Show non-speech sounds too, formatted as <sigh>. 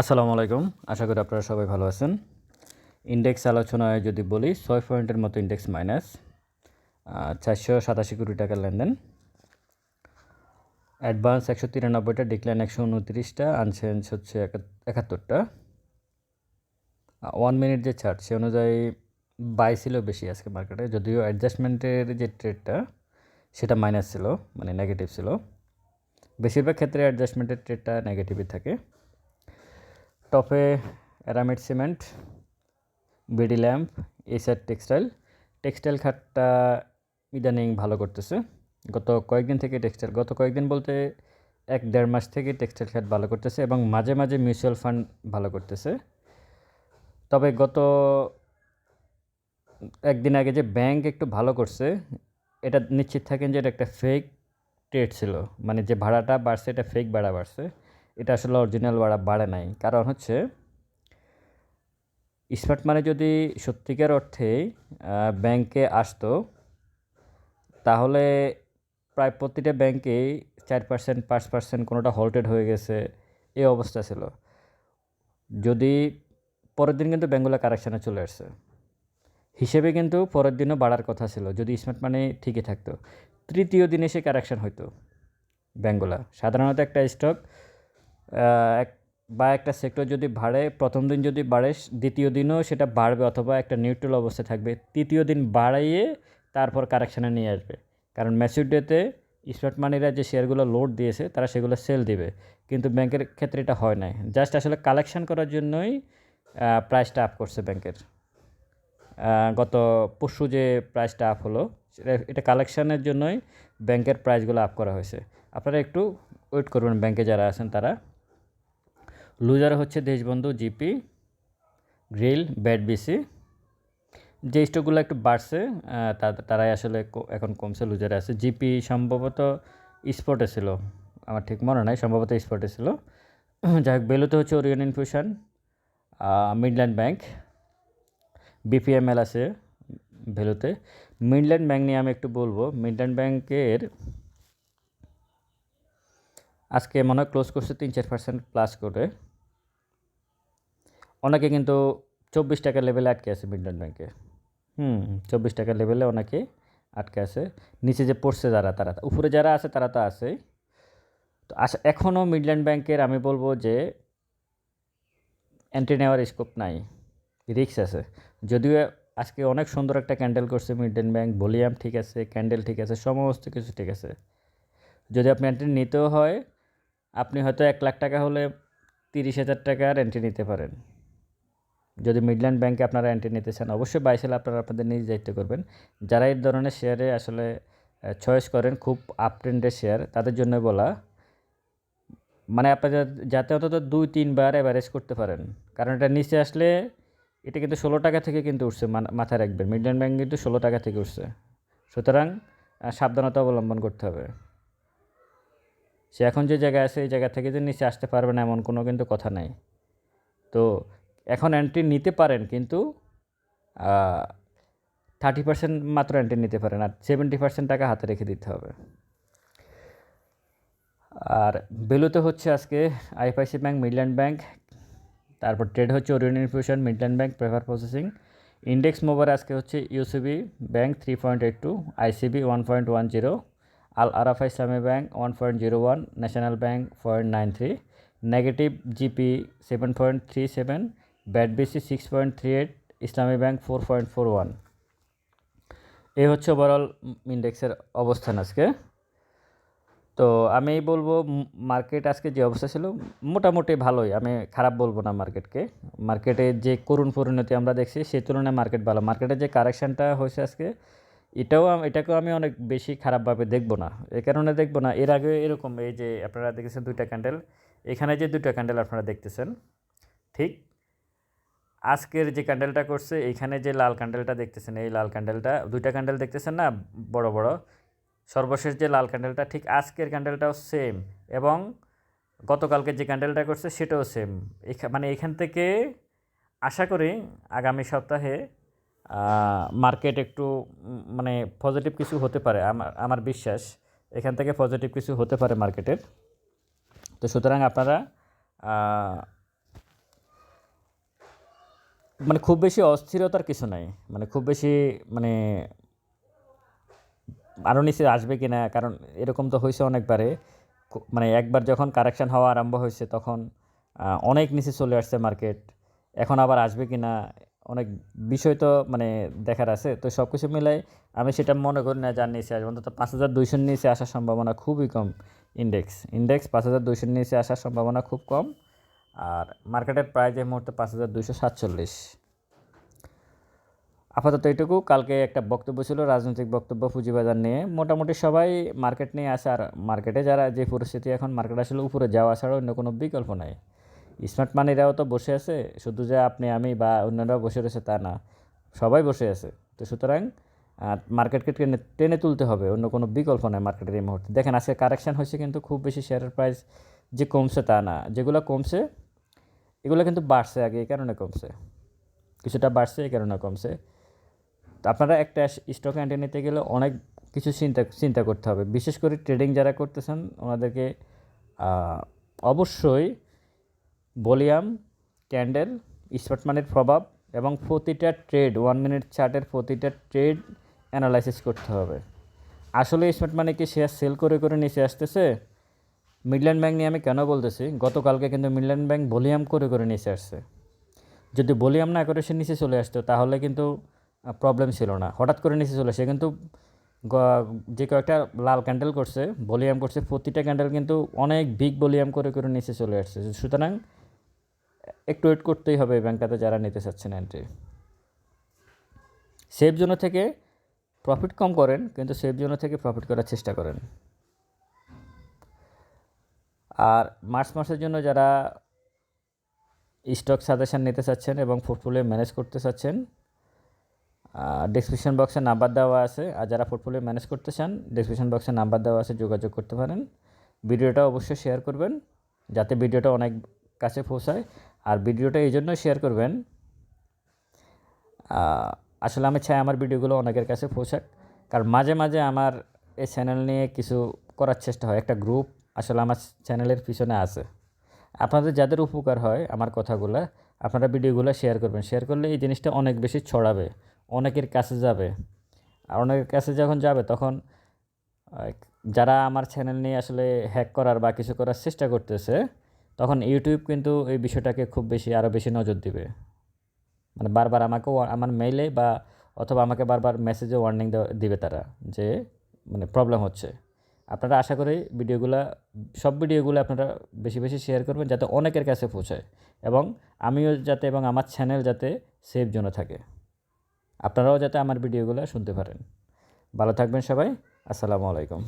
আসসালামু আলাইকুম। আশা করি আপনারা সবাই ভালো আছেন। ইন্ডেক্স আলোচনায় যদি বলি, ছয় পয়েন্টের মতো ইন্ডেক্স মাইনাস চারশো সাতাশি কোটি টাকার লেনদেন। অ্যাডভান্স একশো তিরানব্বইটা, ডিক্লাইন একশো উনত্রিশটা, আনচেঞ্জ হচ্ছে একাত্তরটা। ওয়ান মিনিট যে ছাড় সে অনুযায়ী বাই ছিল বেশি আজকে মার্কেটে যদিও অ্যাডজাস্টমেন্টের যে ট্রেডটা সেটা মাইনাস ছিল মানে নেগেটিভ ছিল। বেশিরভাগ ক্ষেত্রে অ্যাডজাস্টমেন্টের ট্রেডটা নেগেটিভই থাকে। টপে Aramit cement BD lamp S R textile textile খাতটা ইদানিং ভালো করতেছে। গত কয়েকদিন থেকে টেক্সটাইল গত কয়েকদিন বলতে এক দেড় মাস থেকে টেক্সটাইল খাত ভালো করতেছে এবং মাঝে মাঝে মিউচুয়াল ফান্ড ভালো করতেছে। তবে গত একদিন আগে যে ব্যাংক একটু ভালো করছে, এটা নিশ্চিত থাকেন যে এটা একটা ফেক ট্রেড ছিল। মানে যে ভাড়াটা বাড়ছে, এটা ফেক ভাড়া বাড়ছে। এটা আসলে অরিজিনাল বাড়া, বাড়ে নাই। কারণ হচ্ছে স্মার্ট মানি যদি সত্যিকার অর্থে ব্যাংকে আসতো, তাহলে প্রায় প্রতিটা ব্যাংকেই চার পার্সেন্ট পাঁচ পার্সেন্ট কোনোটা হল্টেড হয়ে গেছে, এই অবস্থা ছিল। যদি পরের দিন কিন্তু ব্যাঙ্গুলা কারেকশানে চলে আসছে। হিসেবে কিন্তু পরের দিনও বাড়ার কথা ছিল, যদি স্মার্ট মানি ঠিকই থাকতো। তৃতীয় দিনে সে কারেকশান হতো ব্যাঙ্গুলা সাধারণত একটা স্টক এক বা একটা সেক্টর যদি বাড়ে, প্রথম দিন যদি বাড়ে, দ্বিতীয় দিনও সেটা বাড়বে অথবা একটা নিউট্রাল অবস্থায় থাকবে। তৃতীয় দিন বাড়াইয়ে তারপর কারেকশানে নিয়ে আসবে। কারণ ম্যাচিউর ডেতে স্মার্ট মানিরা যে শেয়ারগুলো লোড দিয়েছে, তারা সেগুলো সেল দিবে। কিন্তু ব্যাংকের ক্ষেত্রে এটা হয় নাই। জাস্ট আসলে কালেকশান করার জন্যই প্রাইসটা আপ করছে ব্যাংকের। গত পরশু যে প্রাইসটা আপ হলো এটা কালেকশানের জন্যই ব্যাংকের প্রাইসগুলো আপ করা হয়েছে। আপনারা একটু ওয়েট করবেন ব্যাংকে যারা আছেন তারা। লুজার হচ্ছে Deshbandhu GP, grill, bat BC. যে স্টকগুলো একটু বাড়ছে তারাই আসলে এখন কমছে, লুজারে আছে। জিপি সম্ভবত স্পটে ছিল, আমার ঠিক মনে নাই, সম্ভবত স্পটে ছিল। <clears throat> যাই হোক, বেলুতে হচ্ছে Orion infusion Midland bank BPML আছে ভ্যালুতে মিডল্যান্ড ব্যাংক নিয়ে আমি একটু বলব মিডল্যান্ড ব্যাংকের আজকে মনে হয় ক্লোজ করছে তিন চার পার্সেন্ট প্লাস করে। অনেকে কিন্তু চব্বিশ টাকা লেভেলে আটকে আছে মিডল্যান্ড ব্যাংকে। হুম, চব্বিশ টাকা লেভেলে অনেকে আটকে আছে। নিচে যে পড়ছে যারা, তারা উপরে যারা আছে, তারা তো আছেই তো আস এখনও মিডল্যান্ড ব্যাংকের আমি বলব যে এন্ট্রি নেওয়ার স্কোপ নাই রিক্স আছে। যদিও আজকে অনেক সুন্দর একটা ক্যান্ডেল করছে মিডল্যান্ড ব্যাংক ভলিউম ঠিক আছে ক্যান্ডেল ঠিক আছে, সমস্ত কিছু ঠিক আছে। যদি আপনি এন্ট্রি নিতেও হয় আপনি হয়তো এক লাখ টাকা হলে তিরিশ হাজার টাকার এন্ট্রি নিতে পারেন। যদি মিডল্যান্ড ব্যাংকে আপনারা এন্ট্রি নিতে চান, অবশ্যই বাইসেল আপনারা আপনাদের নিজ দায়িত্ব করবেন। যারা এই ধরনের শেয়ারে আসলে চয়েস করেন, খুব আপ ট্রেন্ডের শেয়ার তাদের জন্য বলা মানে আপনারা যাতে অন্তত দুই, তিনবার অ্যাভারেজ করতে পারেন। কারণ এটা নিচে আসলে, এটা কিন্তু ষোলো টাকা থেকে কিন্তু উঠছে মাথায় রাখবেন। মিডল্যান্ড ব্যাংক কিন্তু ষোলো টাকা থেকে উঠছে। সুতরাং সাবধানতা অবলম্বন করতে হবে। সে এখন যে জায়গায় আছে, এই জায়গা থেকে যে নিচে আসতে পারবে না এমন কোনো কিন্তু কথা নাই। তো এখন এন্ট্রি নিতে পারেন কিন্তু থার্টি পার্সেন্ট মাত্র এন্ট্রি নিতে পারেন আর সেভেন্টি পার্সেন্ট টাকা হাতে রেখে দিতে হবে। আর বেলুতে হচ্ছে আজকে আইএফআইসি ব্যাংক, মিডল্যান্ড ব্যাঙ্ক তারপর ট্রেড হচ্ছে Orion infusion, Midland bank prefer processing. Index mover আজকে হচ্ছে UCB bank three point eight two ICB one point one zero Al Arafah Islami bank one point zero one national bank point nine three negative GP seven point three seven BC six point three eight Islami bank four point four one এই হচ্ছে overall ইন্ডেক্সের অবস্থান আজকে। তো আমি বলব market আজকে যে অবস্থা ছিল, মোটামুটি ভালোই। আমি খারাপ বলব না মার্কেটকে মার্কেটে যে করুণ পরিণতি আমরা দেখছি সেই তুলনায় মার্কেট ভালো। মার্কেটে যে কারেকশানটা হয়েছে আজকে এটাও এটাকেও আমি অনেক বেশি খারাপভাবে দেখব না। এই কারণে দেখব না। এর আগে এরকম এই যে আপনারা দেখেছেন দুইটা ক্যান্ডেল এখানে যে দুইটা ক্যান্ডেল আপনারা দেখতেছেন, ঠিক? আজকের যে ক্যান্ডেলটা করছে এইখানে যে লাল ক্যান্ডেলটা দেখতেছেন, এই লাল ক্যান্ডেলটা দুইটা ক্যান্ডেল দেখতেছেন না? বড় বড়। সর্বশেষ যে লাল ক্যান্ডেলটা ঠিক আজকের ক্যান্ডেলটাও সেম এবং গতকালকে যে ক্যান্ডেলটা করছে, সেটাও সেম মানে এখান থেকে আশা করি আগামী সপ্তাহে মার্কেট একটু মানে পজিটিভ কিছু হতে পারে, আমার আমার বিশ্বাস। এখান থেকে পজিটিভ কিছু হতে পারে মার্কেটের তো সুতরাং আপনারা মানে খুব বেশি অস্থিরতার কিছু নাই। মানে খুব বেশি মানে আরও নিচে আসবে কি না কারণ এরকম তো হয়েছে অনেকবারে। মানে একবার যখন কারেকশান হওয়া আরম্ভ হয়েছে, তখন অনেক নিচে চলে আসছে মার্কেট এখন আবার আসবে কি না অনেক বিষয় তো মানে দেখার আছে। তো সব কিছু মিলাই আমি সেটা মনে করি না যার নিচে আসবে। অন্তত পাঁচ হাজার দুইশোর নিচে আসার সম্ভাবনা খুবই কম ইন্ডেক্স ইন্ডেক্স পাঁচ হাজার দুইশোর নিচে আসার সম্ভাবনা খুব কম। আর মার্কেটের প্রাইস এই মুহূর্তে পাঁচ হাজার দুইশো সাতচল্লিশ। আপাতত এটুকু কালকে একটা বক্তব্য ছিল, রাজনৈতিক বক্তব্য পুঁজিবাজার নিয়ে। মোটামুটি সবাই মার্কেট নিয়ে আসে। আর মার্কেটে যারা যে পরিস্থিতি এখন মার্কেট আসলে উপরে যাওয়া ছাড়া অন্য কোনো বিকল্প নাই। স্মার্ট মানিরাও তো বসে আছে, শুধু যে আপনি, আমি বা অন্যরাও বসে রয়েছে তা না, সবাই বসে আছে। তো সুতরাং মার্কেটকে টেনে টেনে তুলতে হবে, অন্য কোনো বিকল্প নাই মার্কেটের এই মুহূর্তে। দেখেন, আজকে কারেকশান হয়েছে কিন্তু খুব বেশি শেয়ারের প্রাইস যে কমছে তা না। যেগুলো কমছে, এগুলো কিন্তু বাড়ছে আগে এই কারণে কমছে। কিছুটা বাড়ছে এই কারণে কমছে। তো আপনারা একটা স্টক অ্যান্টে নিতে গেলে অনেক কিছু চিন্তা চিন্তা করতে হবে। বিশেষ করে ট্রেডিং যারা করতেছেন, ওনাদেরকে অবশ্যই ভলিউম, ক্যান্ডেল স্পট মানির প্রভাব এবং প্রতিটা ট্রেড ওয়ান মিনিট চার্টের প্রতিটা ট্রেড অ্যানালাইসিস করতে হবে। আসলে স্মার্ট মানি কি শেয়ার সেল করে করে নিচে আসতেছে? মিডল্যান্ড ব্যাংক নিয়ে আমি কেন বলতেছি? গতকালকে কিন্তু মিডল্যান্ড ব্যাংক ভলিউম করে করে নিচে আসছে। যদি ভলিউম না করে সে নিচে চলে আসতো, তাহলে কিন্তু প্রবলেম ছিল না। হঠাৎ করে নিচে চলে আসে কিন্তু যে কয়েকটা লাল ক্যান্ডেল করছে, ভলিউম করছে, প্রতিটা ক্যান্ডেল কিন্তু অনেক বিগ ভলিউম করে করে নিচে চলে আসছে। সুতরাং একটু ওয়েট করতেই হবে ব্যাংকটাতে যারা নিতে চাচ্ছেন এন্ট্রি সেফ জোন থেকে প্রফিট কম করেন, কিন্তু সেফ জোন থেকে প্রফিট করার চেষ্টা করেন। আর মার্চ মাসের জন্য যারা স্টক সাজেশান নিতে চাচ্ছেন এবং পোর্টফোলিও ম্যানেজ করতে চাচ্ছেন ডিসক্রিপশন বক্সে নাম্বার দেওয়া আছে। আর যারা পোর্টফোলিও ম্যানেজ করতে চান ডিসক্রিপশন বক্সে নাম্বার দেওয়া আছে, যোগাযোগ করতে পারেন। ভিডিওটা অবশ্যই শেয়ার করবেন, যাতে ভিডিওটা অনেক কাছে পৌঁছায়। আর ভিডিওটা এই জন্য শেয়ার করবেন। আসলে আমি চাই আমার ভিডিওগুলো অনেকের কাছে পৌঁছাক। কারণ মাঝে মাঝে আমার এই চ্যানেল নিয়ে কিছু করার চেষ্টা হয়, একটা গ্রুপ আসলে আমার চ্যানেলের পিছনে আছে। আপনাদের যাদের উপকার হয় আমার কথাগুলো, আপনারা ভিডিওগুলো শেয়ার করবেন। শেয়ার করলে এই জিনিসটা অনেক বেশি ছড়াবে, অনেকের কাছে যাবে। আর অনেকের কাছে যখন যাবে, তখন যারা আমার চ্যানেল নিয়ে আসলে হ্যাক করার বা কিছু করার চেষ্টা করতেছে তখন ইউটিউব কিন্তু এই বিষয়টাকে খুব বেশি আরও বেশি নজর দিবে। মানে বারবার আমাকে আমার মেইলে বা অথবা আমাকে বারবার মেসেজে ওয়ার্নিং দিবে তারা যে মানে প্রবলেম হচ্ছে। আপনারা আশা করি ভিডিওগুলো, সব ভিডিওগুলো আপনারা বেশি বেশি শেয়ার করবেন যাতে অনেকের কাছে পৌঁছায় এবং আমিও যাতে এবং আমার চ্যানেল যাতে সেফ জোনে থাকে। আপনারাও যাতে আমার ভিডিওগুলো শুনতে পারেন। ভালো থাকবেন সবাই। আসসালামু আলাইকুম।